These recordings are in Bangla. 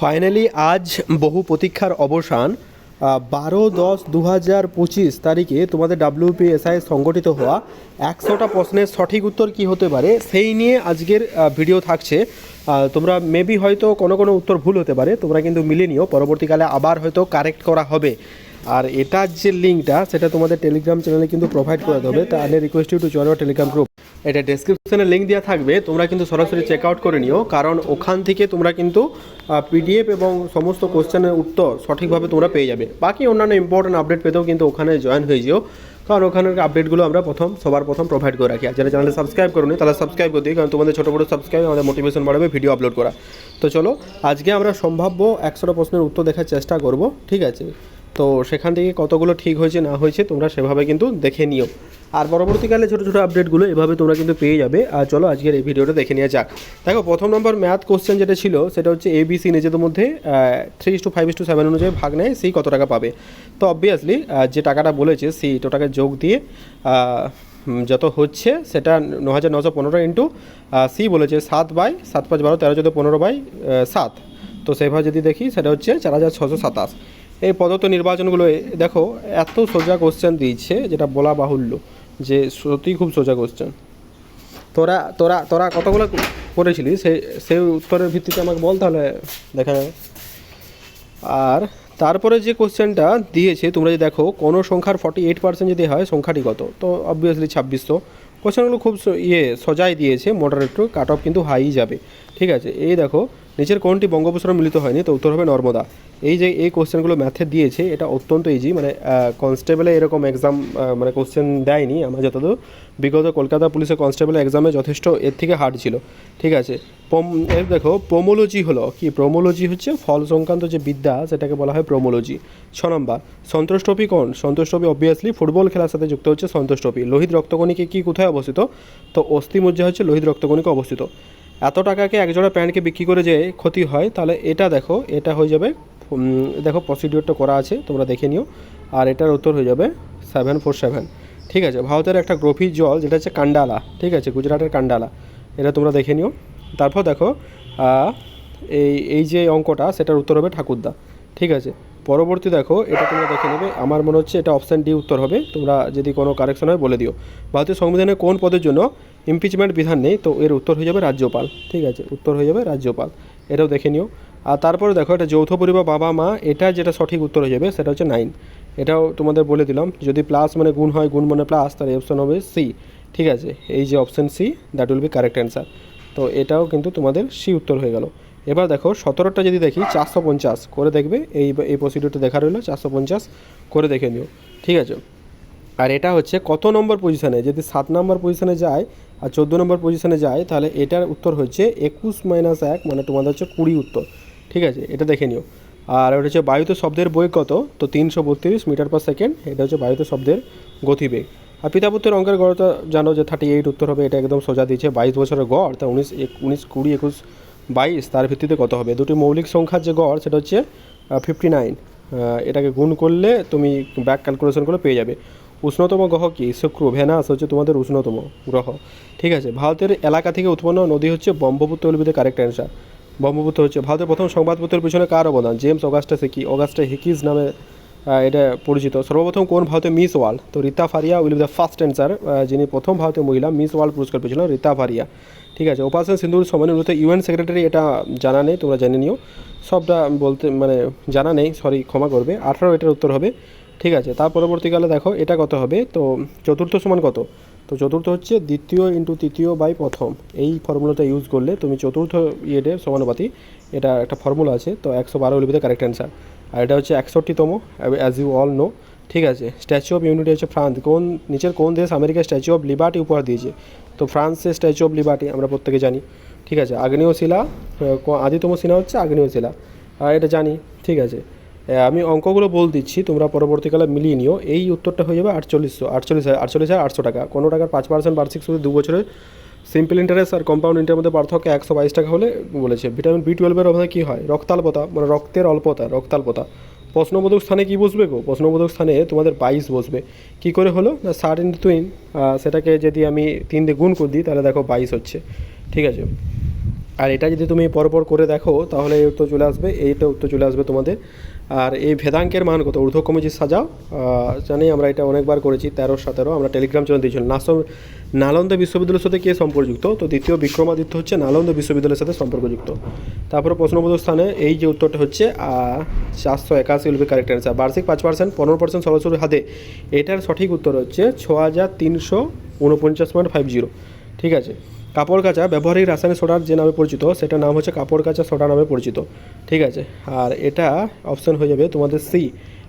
ফাইনালি আজ বহু প্রতীক্ষার অবসান। বারো দশ দু হাজার পঁচিশ তারিখে তোমাদের ডাব্লিউপিএসআই সংগঠিত হওয়া। একশোটা প্রশ্নের সঠিক উত্তর কি হতে পারে? সেই নিয়ে আজকের ভিডিও থাকছে। তোমরা মেবি হয়তো কোনো কোনো উত্তর ভুল হতে পারে। তোমরা কিন্তু মিলে নিও। পরবর্তীকালে আবার হয়তো কারেক্ট করা হবে। আর এটার যে লিঙ্কটা সেটা তোমাদের টেলিগ্রাম চ্যানেলে কিন্তু প্রোভাইড করে দেবে। তাহলে request you to join telegram group এটা ডেসক্রিপশনে লিঙ্ক দেওয়া থাকবে, তোমরা কিন্তু সরাসরি চেক আউট করে নিও, কারণ ওখান থেকে তোমরা কিন্তু পিডিএফ এবং সমস্ত কোশ্চেনের উত্তর সঠিকভাবে তোমরা পেয়ে যাবে। বাকি অন্যান্য ইম্পর্টেন্ট আপডেট পেতেও কিন্তু ওখানে জয়েন হয়ে যেও, কারণ ওখানের আপডেটগুলো আমরা প্রথম, সবার প্রথম প্রোভাইড করে রাখি। আর যারা চ্যানেলে সাবস্ক্রাইব করুন, তারা সাবস্ক্রাইব করে দিই কারণ তোমাদের ছোটো বড়ো সাবস্ক্রাইব আমাদের মোটিভেশন বাড়াবে ভিডিও আপলোড করা। তো চলো, আজকে আমরা সম্ভাব্য একশোটা প্রশ্নের উত্তর দেখার চেষ্টা করব, ঠিক আছে? তো সেখান থেকে কতগুলো ঠিক হয়েছে, না হয়েছে, তোমরা সেভাবে কিন্তু দেখে নিও। আর পরবর্তীকালে ছোটো ছোটো আপডেটগুলো এভাবে তোমরা কিন্তু পেয়ে যাবে। আর চলো আজকের এই ভিডিওটা দেখে নেওয়া যাক। দেখো, প্রথম নম্বর ম্যাথ কোশ্চেন যেটা ছিল, সেটা হচ্ছে এবিসি নিজেদের মধ্যে three two five is two seven অনুযায়ী ভাগ নেয় সেই কত টাকা পাবে? তো অবভিয়াসলি যে টাকাটা বলেছে সেই টাকা যোগ দিয়ে যত হচ্ছে, সেটা ন হাজার নশো পনেরো ইন্টু সি বলেছে সাত বাই, সাত পাঁচ বারো তেরো চোদ্দ পনেরো বাই সাত। তো সেভাবে যদি দেখি, সেটা হচ্ছে চার হাজার ছশো সাতাশ। এই পদত্ব নির্বাচনগুলো দেখো, এত সোজা কোশ্চেন দিয়েছে যেটা বলা বাহুল্য যে সত্যিই খুব সোজা কোশ্চেন তোরা তোরা তোরা কতগুলো করেছিলি? সেই সেই উত্তরের ভিত্তিতে আমাকে বল তাহলে, দেখা যাবে। আর তারপরে যে কোশ্চেনটা দিয়েছে, তোমরা যদি দেখো, কোনো সংখ্যার ফর্টি এইট পার্সেন্ট যদি হয়, সংখ্যাটি কত? তো অবভিয়াসলি ছাব্বিশশো কোশ্চেনগুলো খুব ইয়ে সজাই দিয়েছে মডারেট কাট অফ কিন্তু হাই যাবে। ঠিক আছে? এই দেখো নিচের কোনটি বঙ্গোপসাগর মিলিত হয়নি, তো উত্তর হবে নর্মদা। এই যে, এই কোশ্চেনগুলো ম্যাথে দিয়েছে, এটা অত্যন্ত ইজি মানে কনস্টেবলে এরকম এক্সাম মানে কোশ্চেন দেয়নি আমরা যতদূর। বিগত কলকাতা পুলিশের কনস্টেবল এক্সামে যথেষ্ট এর থেকে হার্ড ছিল। ঠিক আছে? পম, এর দেখো প্রোমোলজি হলো কি? প্রোমোলজি হচ্ছে ফল সংক্রান্ত যে বিদ্যা, সেটাকে বলা হয় প্রোমোলজি ছ নম্বর, সন্তোষ ট্রফি কোন? সন্তোষ ট্রফি অবভিয়াসলি ফুটবল খেলার সাথে যুক্ত হচ্ছে সন্তোষ ট্রফি। লোহিত রক্তকণিকে কি কোথায় অবস্থিত? তো অস্থি মজ্জা হচ্ছে লোহিত রক্তকণিকে অবস্থিত। এত টাকাকে একজোড়া প্যান্টকে বিক্রি করে যে ক্ষতি হয়, তাহলে এটা দেখো, এটা হয়ে যাবে দেখো প্রসিডিওরটা করা আছে, তোমরা দেখে নিও, আর এটার উত্তর হয়ে যাবে সেভেন ফোর সেভেন ঠিক আছে, ভারতের একটা গভীর জল, যেটা হচ্ছে কান্ডালা, ঠিক আছে, গুজরাটের কান্ডালা, এটা তোমরা দেখে নিও। তারপর দেখো এই এই যে অঙ্কটা, সেটার উত্তর হবে ঠাকুরদা, ঠিক আছে। পরবর্তী দেখো, এটা তোমরা দেখে নেবে, আমার মনে হচ্ছে এটা অপশান ডি উত্তর হবে, তোমরা যদি কোনো কারেকশন হয় বলে দিও। ভারতীয় সংবিধানে কোন পদের জন্য ইমপিচমেন্ট বিধান নেই, তো এর উত্তর হয়ে যাবে রাজ্যপাল, ঠিক আছে? উত্তর হয়ে যাবে রাজ্যপাল। এটাও দেখে নিও। আর তারপরে দেখো, এটা যৌথ পরিবার বাবা মা, এটা যেটা সঠিক উত্তর হয়ে যাবে সেটা হচ্ছে নাইন। এটাও তোমাদের বলে দিলাম, যদি প্লাস মানে গুণ হয়, গুণ মানে প্লাস, তাহলে অপশন হবে সি ঠিক আছে? এই যে option C that will be correct answer তো এটাও কিন্তু তোমাদের সি উত্তর হয়ে গেল। এবার দেখো, সতেরোটা যদি দেখি, চারশো পঞ্চাশ, করে দেখবে, এই এই প্রসিডিউরটা দেখা রইল, চারশো পঞ্চাশ, করে দেখে নিও, ঠিক আছে? আর এটা হচ্ছে কত নম্বর পজিশনে যদি সাত নম্বর পজিশনে যায় আর চোদ্দ নম্বর পজিশনে যায়, তাহলে এটার উত্তর হচ্ছে একুশ মাইনাস এক মানে তোমাদের হচ্ছে কুড়ি উত্তর। ঠিক আছে? এটা দেখে নিও। আর ওটা হচ্ছে বায়ুতে শব্দের বই কত? তো তিনশো বত্রিশ মিটার পার সেকেন্ড এটা হচ্ছে বায়ুতে শব্দের গতিবেগ। আর পিতাপুত্রের অঙ্কের গড়টা জানো যে থার্টি এইট উত্তর হবে, এটা একদম সোজা দিয়েছে। বাইশ বছরের গড়, তা উনিশ এক- উনিশ কুড়ি একুশ বাইশ, তার ভিত্তিতে কত হবে? দুটি মৌলিক সংখ্যার যে গড়, সেটা হচ্ছে ফিফটি নাইন এটাকে গুণ করলে তুমি ব্যাক ক্যালকুলেশন করে পেয়ে যাবে। উষ্ণতম গ্রহ কি? শুক্র, ভেনাস হচ্ছে তোমাদের উষ্ণতম গ্রহ। ঠিক আছে, ভারতের এলাকা থেকে উৎপন্ন নদী হচ্ছে ব্রহ্মপুত্র উদ্ভিদের কারেক্ট অ্যান্সার ব্রহ্মপুত্র হচ্ছে ভারতের প্রথম সংবাদপত্রের পিছনে কার অবদান? James Augusta Hicky Augusta Hicky's নামে এটা পরিচিত। সর্বপ্রথম কোন ভারতের মিস ওয়ার্ল্ড? তো Reita Faria will the first answer যিনি প্রথম ভারতীয় মহিলা মিস ওয়ার্ল্ড পুরস্কার পেয়েছিলেন, রীতা ফারিয়া। ঠিক আছে অপারেশন সিন্ধুর সমন্বয়তে ইউএন সেক্রেটারি, এটা জানা নেই, তোমরা জেনে নিও। সবটা বলতে মানে জানা নেই সরি ক্ষমা করবে। আঠারো এটার উত্তর হবে। ঠিক আছে, তার পরবর্তীকালে দেখো এটা কত হবে? তো চতুর্থ সমান কত? তো চতুর্থ হচ্ছে দ্বিতীয় ইন্টু তৃতীয় বাই প্রথম। এই ফর্মুলাটা ইউজ করলে তুমি চতুর্থ ইয়েদের সমানুপাতি, এটা একটা ফর্মুলা আছে, তো একশো বারো লিপিতে কারেক্ট অ্যান্সার আর এটা হচ্ছে একষট্টিতম অ্যাজ ইউ অল নো ঠিক আছে? স্ট্যাচু অফ ইউনিটি হচ্ছে ফ্রান্স কোন, নিচের কোন দেশ আমেরিকা স্ট্যাচু অফ লিবার্টি উপহার দিয়েছে? তো ফ্রান্সের স্ট্যাচু অফ লিবার্টি আমরা প্রত্যেকে জানি, ঠিক আছে? আগ্নেয় শিলা আদিতম শিলা হচ্ছে আগ্নেয় শিলা। আর এটা জানি, ঠিক আছে? আমি অঙ্কগুলো বল দিচ্ছি, তোমরা পরবর্তীকালে মিলিয়ে নিও। এই উত্তরটা হয়ে যাবে আটচল্লিশশো, আটচল্লিশ হাজার আটচল্লিশ হাজার আটশো টাকা। কোনো টাকার পাঁচ পার্সেন্ট বার্ষিক শুধু দু বছরের সিম্পল ইন্টারেস্ট আর কম্পাউন্ড ইন্টারের মধ্যে পার্থক্য একশো বাইশ টাকা হলে বলেছে। ভিটামিন বি টুয়েলভের অভাবে কী হয়? রক্তাল্পতা মানে রক্তের অল্পতা, রক্তাল্পতা। প্রশ্নবোধক স্থানে কি বসবে গো? প্রশ্নবোধক স্থানে তোমাদের বাইশ বসবে। কি করে হলো? না ষাট ইন্টু টুইন সেটাকে যদি আমি তিন দিয়ে গুণ করে দিই তাহলে দেখো বাইশ হচ্ছে। ঠিক আছে? আর এটা যদি তুমি পরপর করে দেখো, তাহলে এই উত্তর চলে আসবে, এইটা উত্তর চলে আসবে তোমাদের। আর এই ভেদাঙ্কের মান কত? ঊর্ধ্বক্রমে যে সাজাও জানি আমরা এটা অনেকবার করেছি, তেরো, সতেরো, আমরা টেলিগ্রাম চ্যানেল দিয়েছিলাম। নাস নালন্দা বিশ্ববিদ্যালয়ের সাথে কে সম্পর্কযুক্ত? তো দ্বিতীয় বিক্রমাদিত্য হচ্ছে নালন্দা বিশ্ববিদ্যালয়ের সাথে সম্পর্কযুক্ত। তারপরে প্রশ্নবোধক স্থানে এই যে উত্তরটা হচ্ছে চারশো একাশি উলবি কারেক্ট অ্যান্সার বার্ষিক পাঁচ পার্সেন্ট পনেরো পার্সেন্ট সরাসরি হাতে। এটার সঠিক উত্তর হচ্ছে ছ হাজার তিনশো উনপঞ্চাশ পয়েন্ট ফাইভ জিরো ঠিক আছে? কাপড় কাচা ব্যবহারিক রাসায়নিক সোডার যে নামে পরিচিত, সেটার নাম হচ্ছে কাপড় কাচা সোডা নামে পরিচিত। ঠিক আছে? আর এটা অপশন হয়ে যাবে তোমাদের সি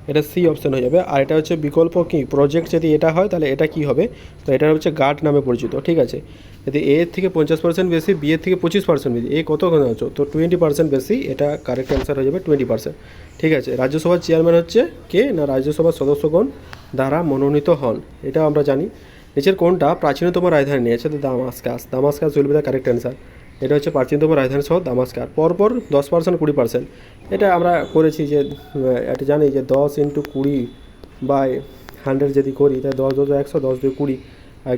এটা সি অপশন হয়ে যাবে। আর এটা হচ্ছে বিকল্প কি? প্রজেক্ট যদি এটা হয়, তাহলে এটা কি হবে? তো এটা হচ্ছে গার্ড নামে পরিচিত, ঠিক আছে? যদি এ থেকে পঞ্চাশ পার্সেন্ট বেশি বি এর থেকে পঁচিশ পার্সেন্ট বেশি, এ কত আছো? তো টোয়েন্টি পার্সেন্ট বেশি, এটা কারেক্ট অ্যান্সার হয়ে যাবে টোয়েন্টি পার্সেন্ট ঠিক আছে? রাজ্যসভার চেয়ারম্যান হচ্ছে কে? না, রাজ্যসভার সদস্যগণ দ্বারা মনোনীত হন এটা আমরা জানি। নিচের কোনটা প্রাচীনতম রাজধানী নিয়েছে, তো Damascus. Damascus will be the correct answer এটা হচ্ছে প্রাচীনতম রাজধানী শহর দামাস্কার পরপর দশ পার্সেন্ট কুড়ি পার্সেন্ট এটা আমরা করেছি যে এটা জানি যে দশ ইন্টু কুড়ি বাই হান্ড্রেড যদি করি, তাহলে দশ দশ একশো, দশ দুই কুড়ি।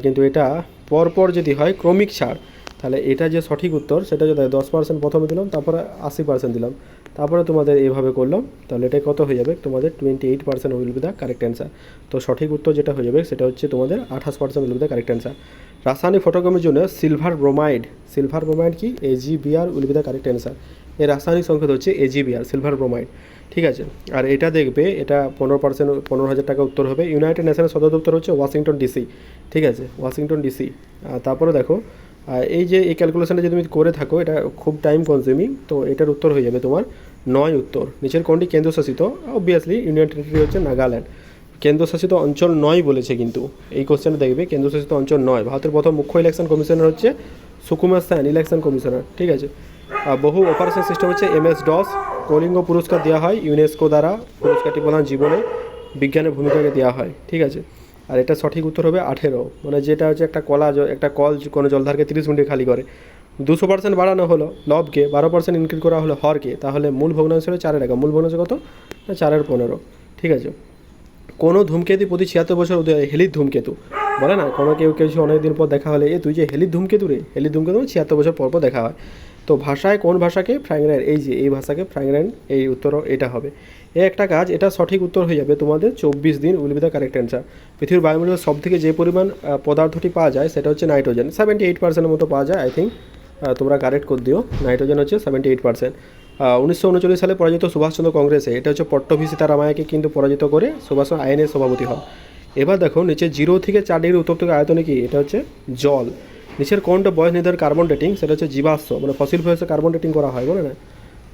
কিন্তু এটা পরপর যদি হয় ক্রমিক ছাড়, তাহলে এটা যে সঠিক উত্তর, সেটা যদি দশ পার্সেন্ট প্রথমে দিলাম, তারপরে আশি পার্সেন্ট দিলাম। তারপরে তোমাদের এইভাবে করলাম, তাহলে এটা কত হয়ে যাবে? তোমাদের twenty eight percent will be the correct answer তো সঠিক উত্তর যেটা হয়ে যাবে, সেটা হচ্ছে তোমাদের আঠাশ percent will be the correct answer রাসায়নিক ফটোগ্রামের জন্য সিলভার ব্রোমাইড সিলভার ব্রোমাইড কি? AgBr will be the correct answer এর রাসায়নিক সংকেত হচ্ছে এজিবিআর সিলভার ব্রোমাইড ঠিক আছে? আর এটা দেখবে, এটা পনেরো পার্সেন্ট পনেরো হাজার টাকা উত্তর হবে। ইউনাইটেড নেশনের সদর দপ্তর হচ্ছে ওয়াশিংটন ডিসি ঠিক আছে? ওয়াশিংটন ডিসি তারপরে দেখো এই যে এই ক্যালকুলেশনটা যদি তুমি করে থাকো, এটা খুব টাইম কনজিউমিং তো এটার উত্তর হয়ে যাবে তোমার নয় উত্তর। নিচের কোনটি কেন্দ্রশাসিত? অবভিয়াসলি ইউনিয়ন টেরিটরি হচ্ছে নাগাল্যান্ড। কেন্দ্রশাসিত অঞ্চল নয় বলেছে কিন্তু। এই কোশ্চেনে দেখবে, কেন্দ্রশাসিত অঞ্চল নয়। ভারতের প্রথম মুখ্য ইলেকশন কমিশনার হচ্ছে সুকুমার সেন ইলেকশন কমিশনার ঠিক আছে? আর বহু অপারেশন সিস্টেম হচ্ছে এমএস ডস কলিঙ্গ পুরস্কার দেওয়া হয় ইউনেস্কো দ্বারা। পুরস্কারটি প্রধান জীবনে বিজ্ঞানের ভূমিকাকে দেওয়া হয়, ঠিক আছে? আর এটা সঠিক উত্তর হবে আঠেরো। মানে যেটা হচ্ছে একটা কলা একটা কল কোনো জলধারকে তিরিশ মিনিটে খালি করে। দুশো পার্সেন্ট বাড়ানো হলো লবকে, বারো পার্সেন্ট ইনক্রিজ করা হলো হরকে। তাহলে মূল ভগ্নাংশ হলো চারের টাকা মূল ভগ্নাংশ কত? না, চারের পনেরো। ঠিক আছে। কোনো ধূমকেতু প্রতি ছিয়াত্তর বছর হেলির ধূমকেতু। বলে না, কোনো কেউ কেউ অনেক দিন পর দেখা হলে, এ, তুই যে হেলির ধূমকেতু রে? হেলির ধূমকেতু মানে ছিয়াত্তর বছর পর পর দেখা হয়। তো ভাষায় কোন ভাষাকে ফ্র্যাঙ্করাইন এই যে, এই ভাষাকে ফ্র্যাঙ্করাইন এই উত্তরও এটা হবে। এ একটা কাজ, এটা সঠিক উত্তর হয়ে যাবে তোমাদের চব্বিশ দিন will be the correct answer. পৃথিবীর বায়ুমণ্ডলের সব থেকে যে পরিমাণ পদার্থটি পাওয়া যায় সেটা হচ্ছে নাইট্রোজেন। সেভেন্টি এইট পার্সেন্টের মতো পাওয়া যায় আই থিঙ্ক তোমরা কারেক্ট করে দিও। নাইট্রোজেন হচ্ছে সেভেন্টি এইট পার্সেন্ট উনিশশো উনচল্লিশ সালে পরাজিত সুভাষচন্দ্র কংগ্রেসে, এটা হচ্ছে পট্টভি সীতারামায়াকে কিন্তু পরাজিত করে সুভাষ আইনের সভাপতি হন। এবার দেখো, নিচে জিরো থেকে চার ডিগ্রি উত্তপ্ত আয়তনে কি? এটা হচ্ছে জল। নিচের কোনটা বয়স নির্ধারণ কার্বন ডেটিং সেটা হচ্ছে জীবাশ্ম মানে ফসিল ফুয়েলসে কার্বন ডেটিং করা হয়, বলে না?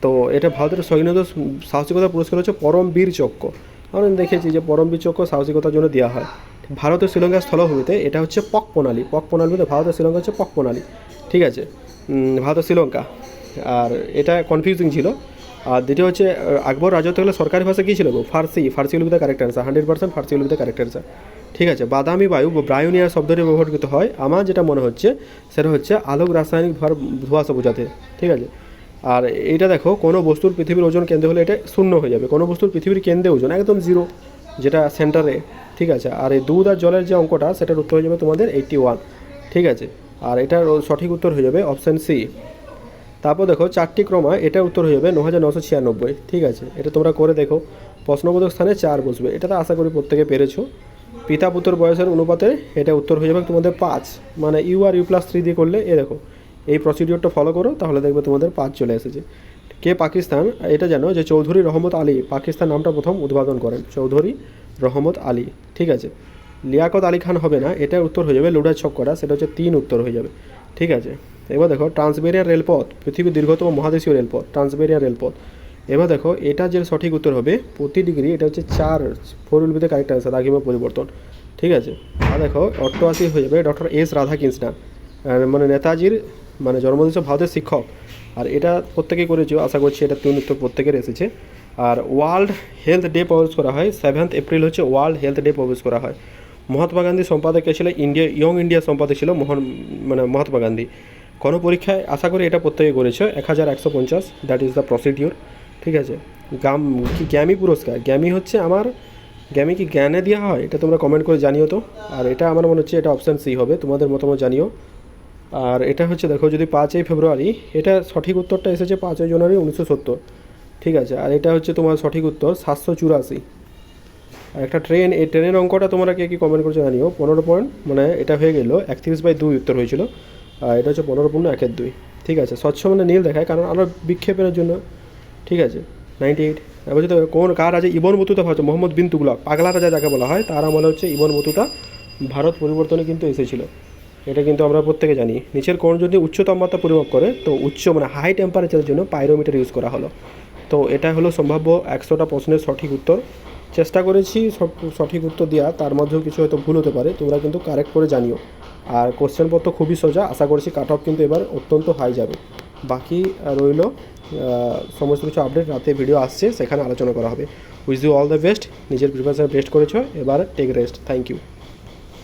তো এটা ভারতের স্বাধীনতা সাহসিকতা পুরস্কার হচ্ছে পরমবীর চক্র। আমরা দেখেছি যে পরমবীর চক্র সাহসিকতার জন্য দেওয়া হয়। ভারত ও শ্রীলঙ্কার স্থলভূমিতে এটা হচ্ছে পক প্রণালী। পক প্রণালী বলতে ভারত শ্রীলঙ্কা হচ্ছে পক প্রণালী। ঠিক আছে? উম, ভারত ও শ্রীলঙ্কা। আর এটা কনফিউজিং ছিল। আর দ্বিতীয় হচ্ছে আকবর রাজত্ব হলে সরকারি ভাষা কী ছিল Farsi. Farsi the correct answer hundred percent Farsi the correct answer ঠিক আছে? বাদামি বায়ু বা ব্রায়োনিয়া শব্দটি ব্যবহৃত হয়। আমার যেটা মনে হচ্ছে সেটা হচ্ছে আলোক রাসায়নিক ধোঁয়াশা বোঝাতে ঠিক আছে? আর এইটা দেখো, কোনো বস্তুর পৃথিবীর ওজন কেন্দ্রে হলে এটা শূন্য হয়ে যাবে। কোনো বস্তুর পৃথিবীর কেন্দ্রে ওজন একদম জিরো যেটা সেন্টারে ঠিক আছে? আর এই দুধ আর জলের যে অঙ্কটা, সেটার উত্তর হয়ে যাবে তোমাদের এইটটি ওয়ান ঠিক আছে? আর এটার সঠিক উত্তর হয়ে যাবে অপশান সি তারপর দেখো, চারটি ক্রমা এটা উত্তর হয়ে যাবে ন হাজার নশো ছিয়ানব্বই, ঠিক আছে? এটা তোমরা করে দেখো। প্রশ্নবোধক স্থানে চার বসবে। এটা তো আশা করি প্রত্যেকে পেরেছ। পিতা পুত্র বয়সের অনুপাতে এটা উত্তর হয়ে যাবে তোমাদের পাঁচ। মানে U R U plus three দিয়ে করলে, এ দেখো এই প্রসিডিওরটা ফলো করো, তাহলে দেখবে তোমাদের পাঁচ চলে এসেছে। কে পাকিস্তান? এটা জানো যে চৌধুরী রহমত আলী, পাকিস্তান নামটা প্রথম উদ্বোধন করেন, চৌধুরী রহমত আলী, ঠিক আছে? লিয়াকত আলী খান হবে না, এটার উত্তর হয়ে যাবে লুডার ছক্কটা সেটা হচ্ছে তিন উত্তর হয়ে যাবে, ঠিক আছে? এবার দেখো ট্রান্সবেরিয়ান রেলপথ, পৃথিবীর দীর্ঘতম মহাদেশীয় রেলপথ ট্রান্সবেরিয়ান রেলপথ। এবার দেখো, এটা যে সঠিক উত্তর হবে, প্রতি ডিগ্রি, এটা হচ্ছে চার ফোর উইল কারেক্ট আনসার আগিমা পরিবর্তন, ঠিক আছে? আর দেখো অষ্টআশি হয়ে যাবে ডক্টর এস রাধাকৃষ্ণন মানে নেতাজির মানে জন্মদিন ভারতের শিক্ষক। আর এটা প্রত্যেকেই করেছ, আশা করছি এটা তিন উত্তর প্রত্যেকের এসেছে। আর ওয়ার্ল্ড হেলথ ডে প্রবেশ করা হয় সেভেন্থ এপ্রিল হচ্ছে ওয়ার্ল্ড হেলথ ডে প্রবেশ করা হয়। মহাত্মা গান্ধী সম্পাদক ছিল ইন্ডিয়া ইয়ং ইন্ডিয়া সম্পাদক ছিল মোহন মানে মহাত্মা গান্ধী। কোনো পরীক্ষায় আশা করি এটা প্রত্যেকে করেছ এক হাজার একশো পঞ্চাশ দ্যাট ইজ দ্য প্রসিডিওর ঠিক আছে? গাম কি জ্ঞামী পুরস্কার? জ্ঞামী হচ্ছে আমার জ্ঞামী কি জ্ঞানে দেওয়া হয়? এটা তোমরা কমেন্ট করে জানিও তো। আর এটা আমার মনে হচ্ছে এটা অপশান সি হবে, তোমাদের মতামত জানিও। আর এটা হচ্ছে, দেখো, যদি পাঁচই ফেব্রুয়ারি, এটা সঠিক উত্তরটা এসেছে পাঁচই জানুয়ারি উনিশশো সত্তর, ঠিক আছে? আর এটা হচ্ছে তোমার সঠিক উত্তর, সাতশো চুরাশি। আর একটা ট্রেন, এই ট্রেনের অঙ্কটা তোমরা কে কি কমেন্ট করছে জানিও। পনেরো পয়েন্ট মানে এটা হয়ে গেলো, একত্রিশ বাই দুই উত্তর হয়েছিল। আর এটা হচ্ছে পনেরো পূর্ণ একের দুই, ঠিক আছে? স্বচ্ছ মানে নীল দেখায়, কারণ আরও বিক্ষেপের জন্য, ঠিক আছে? Ninety eight. এবার যদি কোন কার আছে ইবন বতুতা হচ্ছে মোহাম্মদ বিন তুগলক, পাগলা রাজা যাকে বলা হয়, তার আমলে হচ্ছে ইবন বতুতা ভারত পরিবর্তনে কিন্তু এসেছিল। এটা কিন্তু আমরা প্রত্যেকে জানি। নিচের কোণ যদি উচ্চ তাপমাত্রা পরিমাপ করে, তো উচ্চ মানে হাই টেম্পারেচারের জন্য পাইরোমিটার ইউজ করা হলো। তো এটা হলো সম্ভাব্য একশোটা প্রশ্নের সঠিক উত্তর। চেষ্টা করেছি সঠিক উত্তর দেওয়া তার মধ্যেও কিছু হয়তো ভুল হতে পারে, তোমরা কিন্তু কারেক্ট করে জানিও। আর কোশ্চেনপত্র খুবই সোজা, আশা করছি কাট অফ কিন্তু এবার অত্যন্ত হাই যাবে। বাকি রইল সমস্ত কিছু আপডেট রাতে ভিডিও আসছে, সেখানে আলোচনা করা হবে। Wish you all the best নিজের প্রিপারেশন বেস্ট করেছ, এবার টেক রেস্ট থ্যাংক ইউ